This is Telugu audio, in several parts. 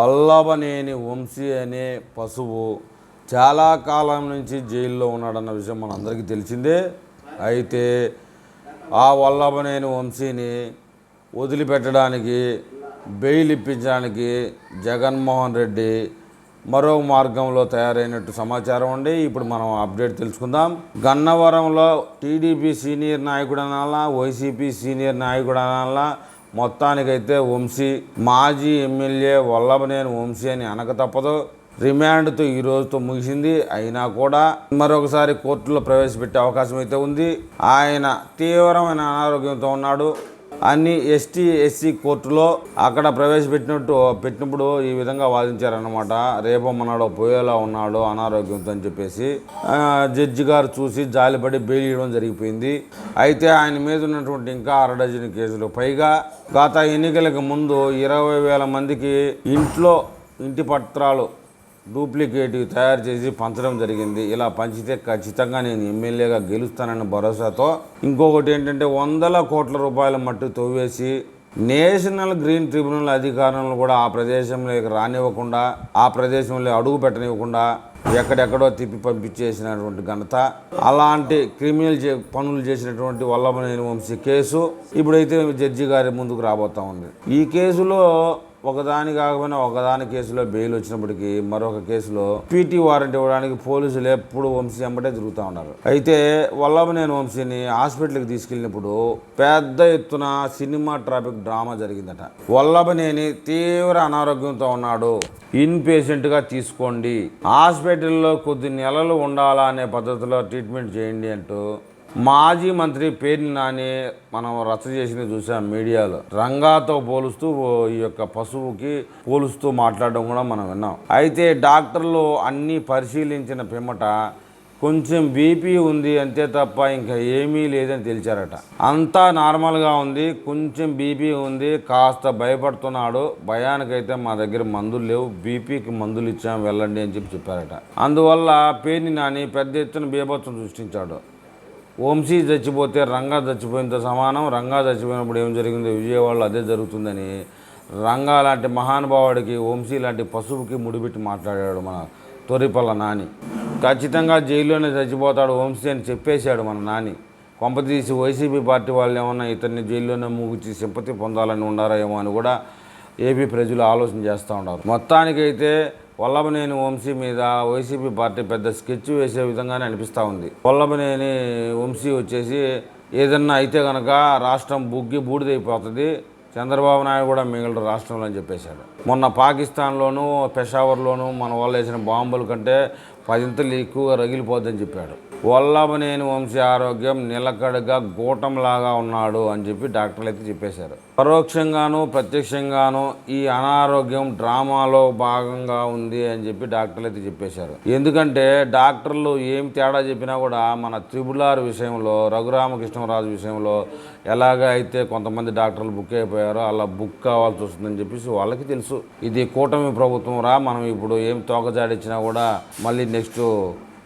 వల్లభనేని వంశీ అనే పశువు చాలా కాలం నుంచి జైల్లో ఉన్నాడన్న విషయం మనందరికీ తెలిసిందే. అయితే ఆ వల్లభనేని వంశీని వదిలిపెట్టడానికి బెయిల్ ఇప్పించడానికి జగన్మోహన్ రెడ్డి మరో మార్గంలో తయారైనట్టు సమాచారం ఉండి ఇప్పుడు మనం అప్డేట్ తెలుసుకుందాం. గన్నవరంలో టీడీపీ సీనియర్ నాయకుడు అనాలా వైసీపీ సీనియర్ నాయకుడు అనాలా మొత్తానికైతే వంశీ మాజీ ఎమ్మెల్యే వల్లభనేని వంశీ అని అనక తప్పదు. రిమాండ్తో ఈ రోజుతో ముగిసింది. అయినా కూడా మరొకసారి కోర్టులో ప్రవేశపెట్టే అవకాశం అయితే ఉంది. ఆయన తీవ్రమైన అనారోగ్యంతో ఉన్నాడు. అన్ని ఎస్టీ ఎస్సీ కోర్టులో అక్కడ ప్రవేశపెట్టినట్టు పెట్టినప్పుడు ఈ విధంగా వాదించారన్నమాట. రేపమ్మన్నాడు పోయేలా ఉన్నాడు అనారోగ్యంతో అని చెప్పేసి జడ్జి గారు చూసి జాలిపడి బెయిల్ ఇవ్వడం జరిగిపోయింది. అయితే ఆయన మీద ఉన్నటువంటి ఇంకా అర డజన్ కేసులు. పైగా గత ఎన్నికలకు ముందు ఇరవై వేల మందికి ఇంట్లో ఇంటి పత్రాలు డూప్లికేట్ తయారు చేసి పంచడం జరిగింది. ఇలా పంచితే ఖచ్చితంగా నేను ఎమ్మెల్యేగా గెలుస్తానన్న భరోసాతో ఇంకొకటి ఏంటంటే వందల కోట్ల రూపాయల మట్టు తవ్వేసి నేషనల్ గ్రీన్ ట్రిబ్యునల్ అధికారులను కూడా ఆ ప్రదేశంలోకి రానివ్వకుండా ఆ ప్రదేశంలో అడుగు పెట్టనివ్వకుండా ఎక్కడెక్కడో తిప్పి పంపించేసినటువంటి ఘనత అలాంటి క్రిమినల్ చే- పనులు చేసినటువంటి వల్లభనేని వంశీ కేసు ఇప్పుడైతే జడ్జి గారి ముందుకు రాబోతా ఉంది. ఈ కేసులో ఒకదాని కాకపోయినా ఒకదాని కేసులో బెయిల్ వచ్చినప్పటికీ మరొక కేసులో పీటీ వారెంట్ ఇవ్వడానికి పోలీసులు ఎప్పుడు వంశీ వెంబడే తిరుగుతూ ఉన్నారు. అయితే వల్లభనేని వంశీని హాస్పిటల్కి తీసుకెళ్ళినప్పుడు పెద్ద ఎత్తున సినిమా ట్రాఫిక్ డ్రామా జరిగిందట. వల్లభనేని తీవ్ర అనారోగ్యంతో ఉన్నాడు. ఇన్ పేషెంట్గా తీసుకోండి. హాస్పిటల్లో కొద్ది నెలలు ఉండాలా అనే పద్ధతిలో ట్రీట్మెంట్ చేయండి అంటూ మాజీ మంత్రి పేర్ని నాని మనం రచ్చ చేసింది చూసాం మీడియాలో. రంగాతో పోలుస్తూ ఓ ఈ యొక్క పశువుకి పోలుస్తూ మాట్లాడడం కూడా మనం విన్నాం. అయితే డాక్టర్లు అన్నీ పరిశీలించిన పిమ్మట కొంచెం బీపీ ఉంది అంతే తప్ప ఇంకా ఏమీ లేదని తెలిచారట. అంతా నార్మల్గా ఉంది కొంచెం బీపీ ఉంది కాస్త భయపడుతున్నాడు. భయానికైతే మా దగ్గర మందులు లేవు బీపీకి మందులు ఇచ్చాం వెళ్ళండి అని చెప్పి చెప్పారట. అందువల్ల పేర్ని నాని పెద్ద ఎత్తున బీభత్సం సృష్టించాడు. వంశీ చచ్చిపోతే రంగా చచ్చిపోయినంత సమానం రంగా చచ్చిపోయినప్పుడు ఏం జరిగిందో విజయవాడలో అదే జరుగుతుందని రంగా లాంటి మహానుభావుడికి వంశీ లాంటి పశువుకి ముడిపెట్టి మాట్లాడాడు మన తొరిపల్ల నాని. ఖచ్చితంగా జైల్లోనే చచ్చిపోతాడు వంశీ అని చెప్పేశాడు మన నాని. కొంపతీసి వైసీపీ పార్టీ వాళ్ళు ఏమన్నా ఇతన్ని జైల్లోనే మూగిచి సింపతి పొందాలని ఉండారా ఏమో అని కూడా ఏపీ ప్రజలు ఆలోచన చేస్తూ ఉన్నారు. మొత్తానికైతే వల్లభనేని వంశీ మీద వైసీపీ పార్టీ పెద్ద స్కెచ్ వేసే విధంగానే అనిపిస్తూ ఉంది. వల్లభనేని వంశీ వచ్చేసి ఏదన్నా అయితే కనుక రాష్ట్రం బుగ్గి బూడిదైపోతుంది చంద్రబాబు నాయుడు కూడా మిగిలిన రాష్ట్రంలో అని చెప్పేశాడు. మొన్న పాకిస్తాన్లోనూ పెషావర్లోనూ మన వాళ్ళు వేసిన బాంబుల కంటే పదింతలు ఎక్కువగా రగిలిపోద్దని చెప్పాడు. వల్లభనేని వంశీ ఆరోగ్యం నిలకడగా గూటంలాగా ఉన్నాడు అని చెప్పి డాక్టర్లు అయితే చెప్పేశారు. పరోక్షంగాను ప్రత్యక్షంగాను ఈ అనారోగ్యం డ్రామాలో భాగంగా ఉంది అని చెప్పి డాక్టర్లు అయితే చెప్పేశారు. ఎందుకంటే డాక్టర్లు ఏం తేడా చెప్పినా కూడా మన త్రిబులార్ విషయంలో రఘురామకృష్ణరాజు విషయంలో ఎలాగ అయితే కొంతమంది డాక్టర్లు బుక్ అయిపోయారో అలా బుక్ కావాల్సి వస్తుందని చెప్పేసి వాళ్ళకి తెలుసు. ఇది కూటమి ప్రభుత్వం రా మనం ఇప్పుడు ఏం తోకజాడిచ్చినా కూడా మళ్ళీ నెక్స్ట్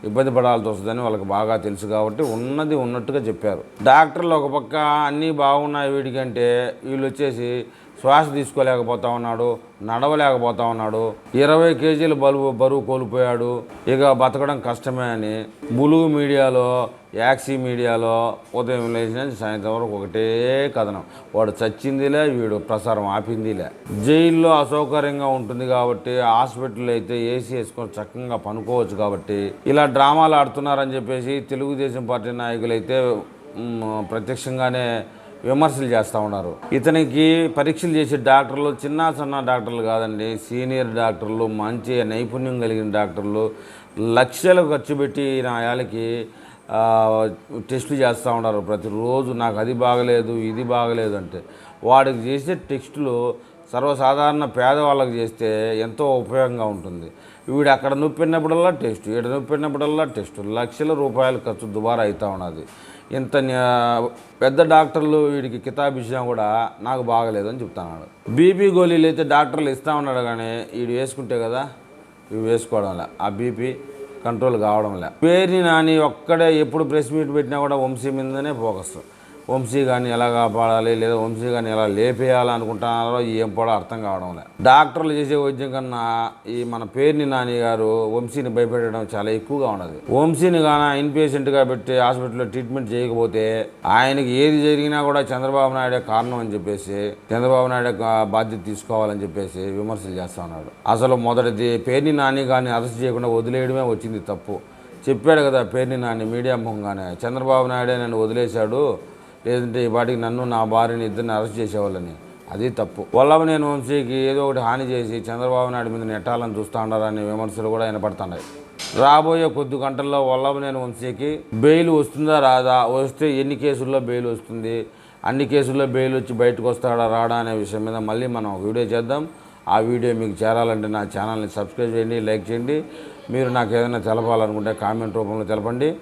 ఇబ్బంది పడాల్సి వస్తుందని వాళ్ళకి బాగా తెలుసు కాబట్టి ఉన్నది ఉన్నట్టుగా చెప్పారు. డాక్టర్లు ఒక పక్క అన్నీ బాగున్నాయి వీడికంటే వీళ్ళు వచ్చేసి శ్వాస తీసుకోలేకపోతా ఉన్నాడు నడవలేకపోతా ఉన్నాడు ఇరవై కేజీలు బరువు బరువు కోల్పోయాడు. ఇక బతకడం కష్టమే అని ములుగు మీడియాలో యాక్సీ మీడియాలో ఉదయం లేచిన నుంచి సాయంత్రం వరకు ఒకటే కథనం. వాడు చచ్చిందిలే వీడు ప్రసారం ఆపిందిలే. జైల్లో అసౌకర్యంగా ఉంటుంది కాబట్టి హాస్పిటల్ అయితే ఏసీ వేసుకొని చక్కగా పనుకోవచ్చు కాబట్టి ఇలా డ్రామాలు ఆడుతున్నారని చెప్పేసి తెలుగుదేశం పార్టీ నాయకులు అయితే ప్రత్యక్షంగానే విమర్శలు చేస్తూ ఉన్నారు. ఇతనికి పరీక్షలు చేసే డాక్టర్లు చిన్న చిన్న డాక్టర్లు కాదండి. సీనియర్ డాక్టర్లు మంచి నైపుణ్యం కలిగిన డాక్టర్లు లక్షలు ఖర్చు పెట్టి నా యాలకి టెస్టులు చేస్తూ ఉన్నారు. ప్రతిరోజు నాకు అది బాగలేదు ఇది బాగలేదు అంటే వాడికి చేసే టెస్టులు సర్వసాధారణ పేదవాళ్ళకి చేస్తే ఎంతో ఉపయోగంగా ఉంటుంది. వీడు అక్కడ నొప్పినప్పుడల్లా టెస్ట్ ఈడ నొప్పినప్పుడల్లా టెస్ట్ లక్షల రూపాయలు ఖర్చు దుబారా అవుతూ ఉన్నది. ఇంత పెద్ద డాక్టర్లు వీడికి కితాబ్ ఇచ్చినా కూడా నాకు బాగలేదని చెప్తున్నాడు. బీపీ గోళీలు అయితే డాక్టర్లు ఇస్తూ ఉన్నాడు కానీ వీడు వేసుకుంటే కదా ఇవి వేసుకోవడంలే ఆ బీపీ కంట్రోల్ కావడంలే పేరుని నాని ఒక్కడే ఎప్పుడు ప్రెస్ మీట్ పెట్టినా కూడా వంశీ మీదనే ఫోకస్. వంశీ గారిని ఎలా కాపాడాలి లేదా వంశీ గారిని ఎలా లేపేయాలి అనుకుంటున్నారో ఏం కూడా అర్థం కావడం లేదు. డాక్టర్లు చేసే వైద్యం కన్నా ఈ మన పేరుని నాని గారు వంశీని భయపెట్టడం చాలా ఎక్కువగా ఉన్నది వంశీని గాన ఇన్పేషెంట్గా పెట్టి హాస్పిటల్లో ట్రీట్మెంట్ చేయకపోతే ఆయనకి ఏది జరిగినా కూడా చంద్రబాబు నాయుడే కారణం అని చెప్పేసి చంద్రబాబు నాయుడు బాధ్యత తీసుకోవాలని చెప్పేసి విమర్శలు చేస్తా ఉన్నాడు. అసలు మొదటిది పేరుని నాని గారిని అరెస్ట్ చేయకుండా వదిలేయడమే వచ్చింది తప్పు. చెప్పాడు కదా పేరుని నాని మీడియా ముఖంగానే చంద్రబాబు నాయుడే నన్ను వదిలేశాడు లేదంటే ఈ నన్ను నా భార్యని ఇద్దరిని అరెస్ట్ చేసేవాళ్ళని. అది తప్పు. వల్లభనేని వంశీకి ఏదో ఒకటి హాని చేసి చంద్రబాబు నాయుడు మీద నెట్టాలని చూస్తూ ఉన్నారనే విమర్శలు కూడా వినపడుతున్నాయి రాబోయే కొద్ది గంటల్లో వల్లభనేని వంశీకి బెయిల్ వస్తుందా రాదా? వస్తే ఎన్ని కేసుల్లో బెయిల్ వస్తుంది? అన్ని కేసుల్లో బెయిల్ వచ్చి బయటకు వస్తాడా రాడా అనే విషయం మీద మళ్ళీ మనం వీడియో చేద్దాం. ఆ వీడియో మీకు చేరాలంటే నా ఛానల్ని సబ్స్క్రైబ్ చేయండి లైక్ చేయండి. మీరు నాకు ఏదైనా తెలపాలనుకుంటే కామెంట్ రూపంలో తెలపండి.